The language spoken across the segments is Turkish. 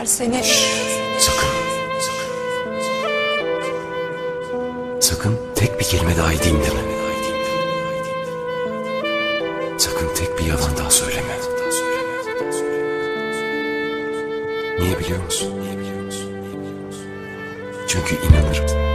insanlar seni... Sakın. Sakın tek bir kelime daha edeyim deme. Sakın tek bir yalan daha söyleme. Niye biliyor musun? Çünkü inanırım.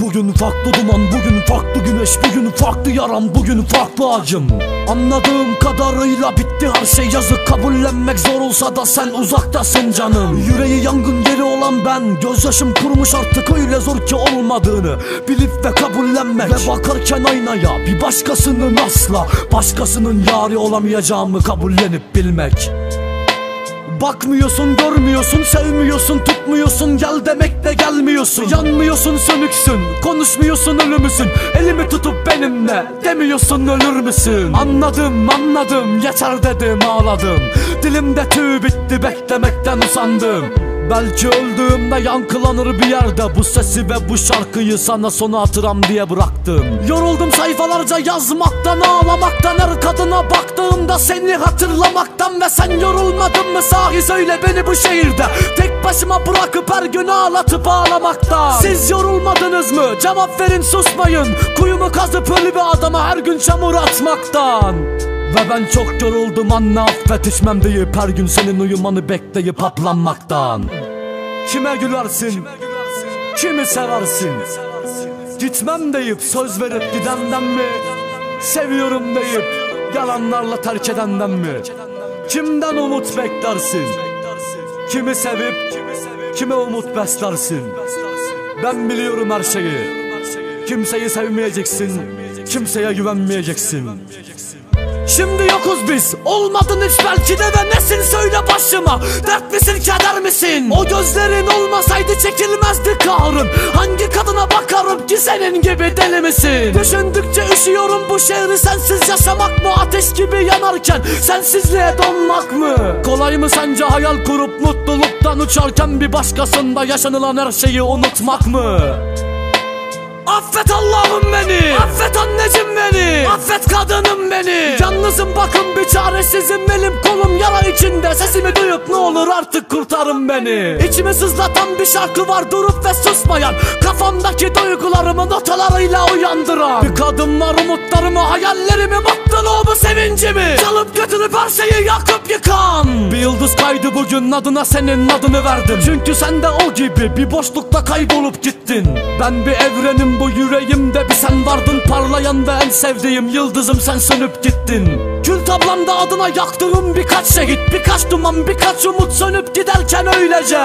Bugün farklı duman, bugün farklı güneş, bugün farklı yaram, bugün farklı acım Anladığım kadarıyla bitti her şey yazık kabullenmek zor olsa da sen uzaktasın canım. Yüreği yangın yeri olan ben, gözyaşım kurumuş artık öyle zor ki olmadığını Bilip ve kabullenmek. Ve bakarken aynaya bir başkasının asla Başkasının yari olamayacağımı kabullenip bilmek Bakmıyorsun görmüyorsun sevmiyorsun tutmuyorsun. Gel demek de gelmiyorsun. Yanmıyorsun sönüksün. Konuşmuyorsun ölümüsün Elimi tutup benimle demiyorsun ölür müsün? Anladım anladım. Yeter dedim ağladım. Dilimde tüy bitti beklemekten usandım Belki öldüğümde yankılanır bir yerde. Bu sesi ve bu şarkıyı sana sona hatıram diye bıraktım. Yoruldum sayfalarca yazmaktan ağlamaktan Her kadına baktığımda seni hatırlamaktan Ve sen yorulmadın mı? Sahi söyle beni bu şehirde. Tek başıma bırakıp her gün ağlatıp ağlamaktan. Siz yorulmadınız mı? Cevap verin susmayın. Kuyumu kazıp ölü bir adama her gün çamur atmaktan ve ben çok yoruldum anne affet içmem deyip Her gün senin uyumanı bekleyip atlanmaktan Kime gülersin, kimi seversin? Gitmem deyip söz verip gidenden mi? Seviyorum deyip yalanlarla terk edenden mi? Kimden umut beklersin? Kimi sevip kime umut beslersin? Ben biliyorum her şeyi. Kimseyi sevmeyeceksin Kimseye güvenmeyeceksin Şimdi yokuz biz. Olmadın hiç belki de ve nesin söyle başıma. Dert misin keder misin? O gözlerin olmasaydı çekilmezdi kahrım Hangi kadına bakarım ki senin gibi deli misin? Düşündükçe üşüyorum bu şehri sensiz yaşamak mı? Ateş gibi yanarken sensizliğe donmak mı? Kolay mı sence hayal kurup mutluluktan uçarken Bir başkasında yaşanılan her şeyi unutmak mı Affet Allah'ım beni. Affet anneciğim beni. Affet kadınım beni. Yalnızım bakın bir çaresizim. Elim kolum yara içinde. Sesimi duyup ne olur artık kurtarın beni. İçimi sızlatan bir şarkı var Durup ve susmayan. Kafamdaki duygularımı notalarıyla uyandıran. Bir kadın var umutlarımı Hayallerimi mutluluğumu sevincimi. Çalıp götürüp her şeyi yakıp yıkan. Bir yıldız kaydı bugün adına senin adını verdim. Çünkü sen de o gibi bir boşlukta kaybolup gittin. Ben bir evrenim bu yüreğimde bir sen vardın. Parlayan ve en sevdiğim yıldızım sen sönüp gittin Kül tablamda adına yaktığım birkaç şehit Birkaç duman birkaç umut sönüp giderken öylece.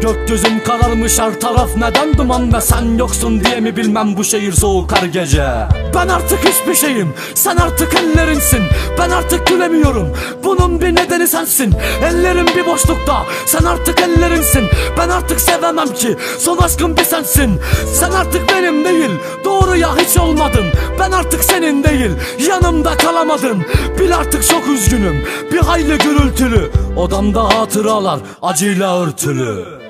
Gökyüzüm kararmış her taraf neden duman ve sen yoksun diye mi bilmem bu şehir soğuk her gece? Ben artık hiçbir şeyim sen artık ellerinsin. Ben artık gülemiyorum bunun bir nedeni sensin. Ellerim bir boşlukta sen artık ellerinsin Ben artık sevemem ki son aşkım bir sensin. Sen artık benim değil doğru ya hiç olmadın Ben artık senin değil yanımda kalamadın Bil artık çok üzgünüm. Bir hayli gürültülü Odamda hatıralar acıyla örtülü